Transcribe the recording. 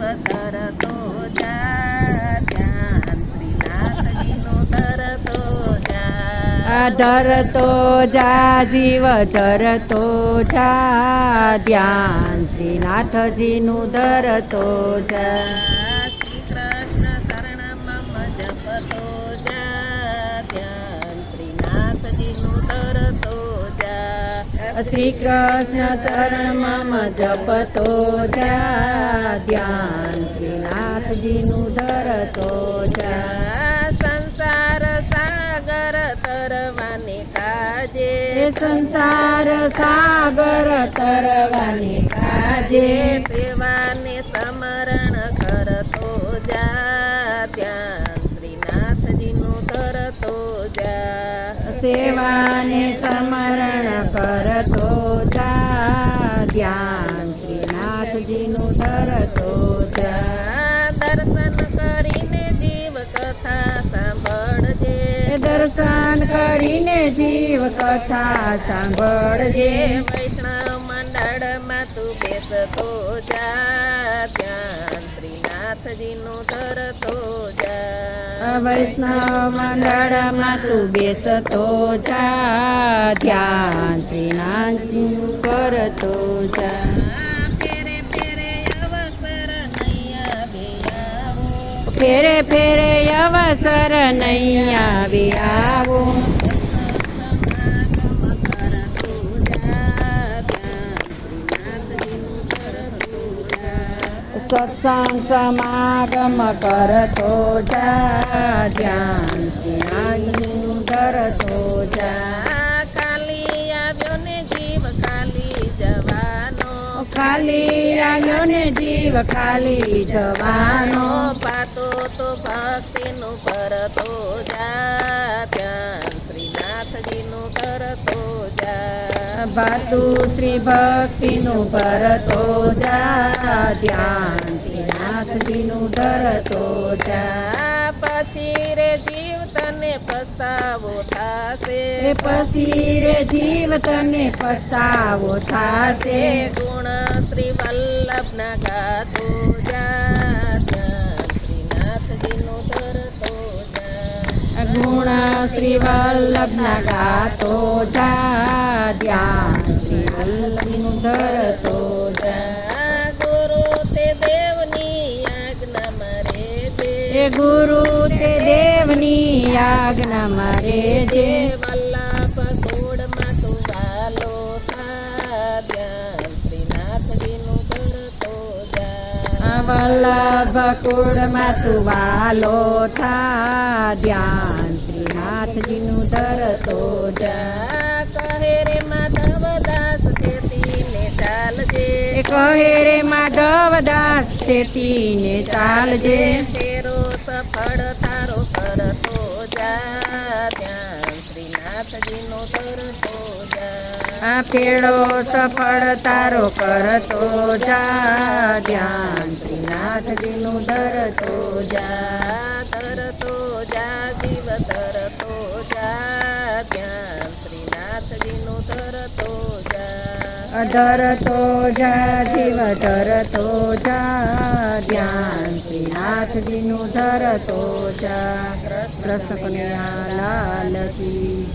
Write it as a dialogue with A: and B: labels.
A: તરતો જા ધ્યાન શ્રીનાથજીનું તરતો જા.
B: ધરતો જા જીવ ધરતો જા ધ્યાન શ્રીનાથજીનું ધરતો જા.
A: શ્રી કૃષ્ણ શરણ મમ જપતો જા.
B: શ્રી કૃષ્ણ શરણ મમ જપતો જા ધ્યાન શ્રીનાથજીનું ધરતો જા.
A: સંસાર સાગર તરવાની કાજે.
B: સંસાર સાગર તરવાની કાજે.
A: સેવાને
B: સેવાને સમરણ કરતો જા. ધ્યાન શ્રીનાથજીનું ધરતો જા.
A: દર્શન કરીને જીવ કથા સાંભળજે
B: દર્શન કરીને જીવ કથા સાંભળજે
A: વૈષ્ણવ મંડળમાં તું બેસતો જા ધ્યાન શ્રીનાથજીનું ધરતો જા.
B: વૈષ્ણવ મંડળમાં તું બેસતો જા ધ્યાન શ્રીનાથજીનું કરતો જા.
A: ફેરે ફેરે અવસર નૈયા આવો.
B: ફેરે ફેરે અવસર નહીં આવી આવો. સત્સંગ સમાગમ કરતો જા ધ્યાન શ્રીનાથજીનું કરતો જા
A: કાલી આવ્યો ને જીવ કાલી જવાનો
B: ખાલી આવ્યો ને જીવ ખાલી જવાનો
A: પાતો તો ભક્તિનું કરતો જા ધ્યાન શ્રીનાથજીનું કરતો જા.
B: ભાતું શ્રી ભક્તિનું ભરતો જા. ધ્યાન શ્રીનાથજીનું ધરતો જા.
A: પછી રે જીવ તને પસ્તાવો થાશે.
B: પછી રે જીવ તને પસ્તાવો થાશે.
A: ગુણ શ્રી વલ્લભ ના ગાતો જા.
B: શ્રી વલ્લભના ગાતો જા ધ્યાન શ્રી વલ્લભનું ધરતો જા
A: ગુરુ તે દેવની આજ્ઞા મરે
B: જે ગુરુ તે દેવની આજ્ઞા મારે જે
A: વલ્લભ કુળમાં તું વાલો થા ધ્યાન શ્રીનાથજીનું
B: ધરતો જા
A: કહે રે માધવ દાસ ચેતીને ચાલજે.
B: કહે રે માધવ દાસ ચેતીને ચાલજે.
A: તેરો સફળ તારો કરતો જા ધ્યાન શ્રીનાથજીનો કરતો જા.
B: આ પેડો સફળ તારો કરતો જા ધ્યાન શ્રીનાથજીનું ધરતો જા.
A: તરતો જા જીવ તરતો જા ધ્યાન શ્રીનાથજીનું તરતો જા
B: ધરતો જા જીવ ધરતો જા ધ્યાન શ્રીનાથજીનું ધરતો જા કૃષ્ણ કન્યા લાલ કી